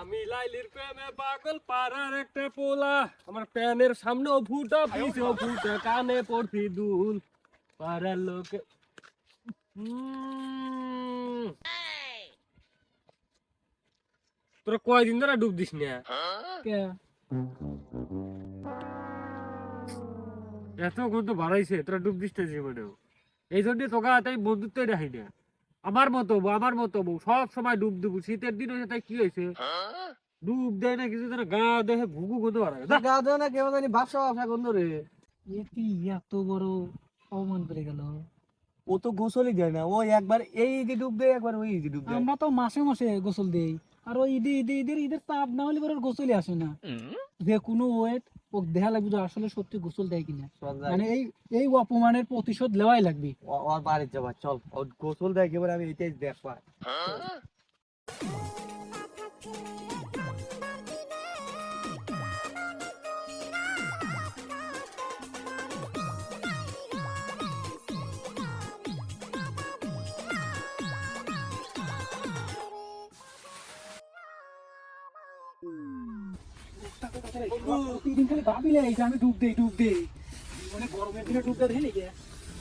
আমি লাইলির প্রেমে পাগল পাড়ার একটা পোলা। আমার প্যানের ফুটা পিছেও ফুটা কানে পড়ছি দুল। পাড়ার লোকে। তোরা কয়দিন ধরে ডুব দিস না? এত গন্ধ বাড়াইছে তোরা ডুব দিস না জীবনেও। এই জন্য তোকা তাই বন্ধুত্ব রাখি না। আমার মতো বউ, আমার মতো বউ সব সময় ডুব দেবো শীতের দিন হয়েছে তাই কি হয়েছে ডুব দেয় না কিছু যেন গা দেহে ঘুঘু গন্ধ বাড়ায় গা দেও না কেউ জানি ব্যবসা ব্যবসা গন্ধ রে। এটি এত বড় অপমান করে গেল। ও তো গোসলই দেয় না ও একবার এই যে ডুব দেয় একবার ওই যে ডুব দেয়। আমরা তো মাসে মাসে গোসল দেই। আর ওই ঈদে ঈদে ঈদের ঈদের চাপ না হলে পরে ওর গোসলই আসে না। যে কোনো ওয়েট ও দেখা লাগবে যে আসলে সত্যি গোসল দেয় কিনা। মানে এই এই অপমানের প্রতিশোধ নেওয়াই লাগবে। ওর বাড়ির যাবা চল ও গোসল দেয় কেবল আমি এটাই দেখবা। প্রতিদিন খালি ভাবিলে এই যে আমি ডুব দেই ডুব দেই মানে গরমের দিনে ডুব দেয় নাকি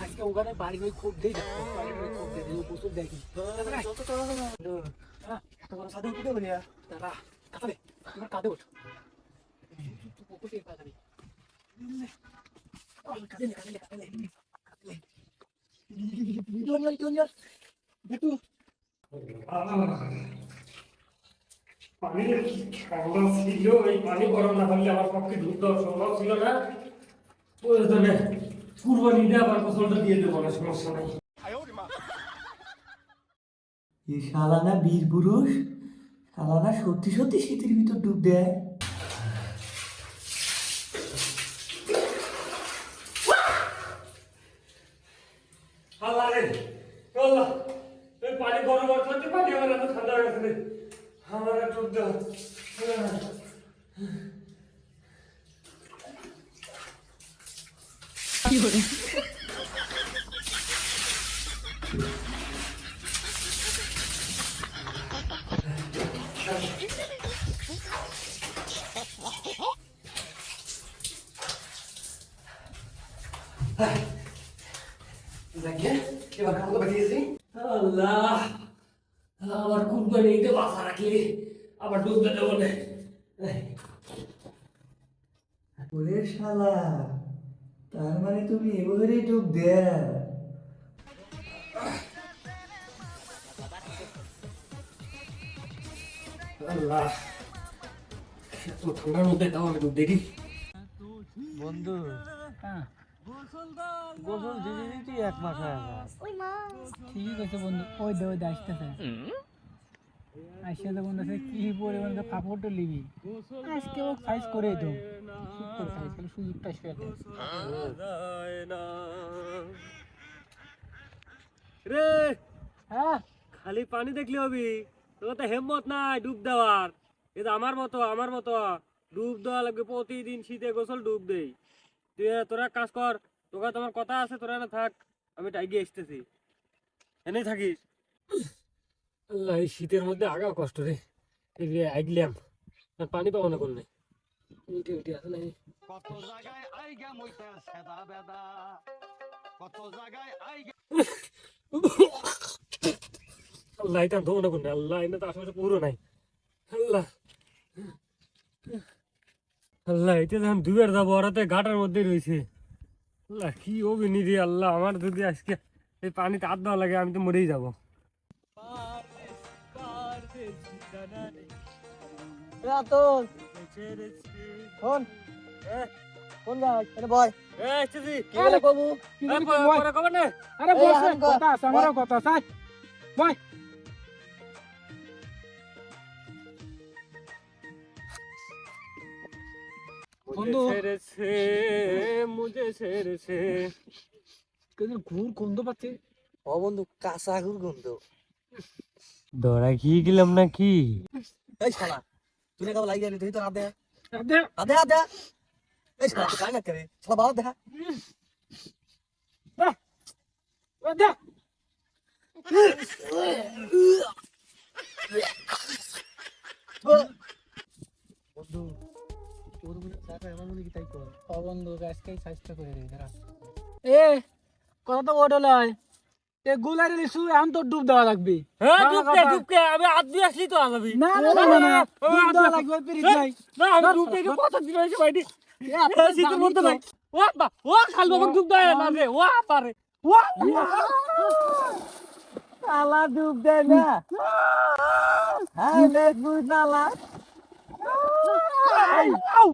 আজকে ওখানে বাড়ি ওই খুব দেই বাড়ির ওই খুব দেই ও গোসল দেয় কি হ্যাঁ, এত বড় সাদা উঠে বলিয়া দাদা কাঁদে তোমার কাঁদে ওঠ পুকুর দিয়ে কাঁদে কাঁদে কাঁদে কাঁদে জুনিয়র জুনিয়র বেটু পানি ঠান্ডা ছিল এই পানি গরম না করলে আমার পক্ষে সম্ভব ছিল না। প্রয়োজনে কুরবানি দিয়ে আবার গোসলটা দিয়ে দেবো না সমস্যা নাই। এ শালানা বীর পুরুষ শালানা সত্যি সত্যি শীতের ভিতর ডুব দেয় আল্লাহ রে আল্লাহ পানি গরম ঠান্ডা পানি আমার এত ঠান্ডা হয়ে গেছে রে। আমার একটু দাও। দেখে এবার কাউকে বাঁচিয়েছি আল্লাহ আমার কুরবানিতে বাসা রাখলি আবার ডুবতে দেবো না ওরে শালা তার মানে তুমি এবারে ডুব দেয়। আল্লাহ এত ঠান্ডার মধ্যে তাও আমি ডুব দেখি। বন্ধু হ্যাঁ। গোসল দিদি দিদি এক মাস হয়ে ঠিকই কইছে বন্ধু ওই দে ওই দে আসতেছে। আইসা বন্ধু আছে, কি পরিমাণ কাপড় তো লিবি আজকে ও সাইজ করে সাইজ সুযোগটা রে! হ্যাঁ? খালি পানি দেখলি হবি। তোর তো হেম্মত নাই ডুব দেওয়ার। এটা আমার মতো আমার মতো। ডুব দেওয়া লাগবে প্রতিদিন শীতে গোসল ডুব দেই। তুই তোরা কাজ কর তোকে তোমার কথা আছে তোরা না থাক। আমি টাইগে আসতেছি। এনেই থাকিস। আল্লাহ এই শীতের মধ্যে আগাও কষ্ট রে। এই যে আগলাম আর পানি পাবো না করলে উঠে উঠে আসে নাই কত জায়গায় আইগা মইতা সেদা বেদা। কত জায়গায় আইগা আল্লাহ এটা ধোবো না করলে। আল্লাহ এটা তো আশেপাশে পুরো নাই। আল্লাহ। আল্লাহ এটা যখন দুবার যাব ওরা তো ঘাটের মধ্যেই রয়েছে। আল্লাহ কি অভিনী রে আল্লাহ আমার যদি আজকে এই পানিতে হাত দেওয়া লাগে আমি তো মরেই যাব। তো শোন কোন যাস এটা বয়। কি বলে কবু? কি জানি কই বয়? আরে বস কথা আছে আমারও কথা আছে বয়। বন্ধু। ছেড়েছে মুঝে ছেড়েছে কিন্তু ঘুর গন্ধ পাচ্ছে? ও বন্ধু কাঁচা ঘুর গন্ধ। ধরা কি গেলাম নাকি? এই শালা। তুই না কাউ লাগি জানি তুই তো হাত দে দে হাত দে হাত দে এই শালা তুই কাই না করে শালা বাবা দেখা দে বন্ধু তোর মনে টাকা আমার মনে কি তাই কর ও বন্ধু আজকেই স্বাস্থ্য করে দিই দাঁড়া এ কথা তো ওটা লয় এ গুলারি লিসু এখন তোর ডুব দেওয়া লাগবে। হ্যাঁ আমি দিয়ে আসলি তো আজাবি না না না না, না ডুব দেওয়া। লাগবে পিরিত নাই না আমি ডুবতে একটু কত দিন হয়েছে ভাইটি। এ জানি ভাই ও বা ও খালবো আমার ডুব দেয় না রে ও পারে ও শালা ডুব দেয় না। হ্যাঁ লে বুঝালা আউ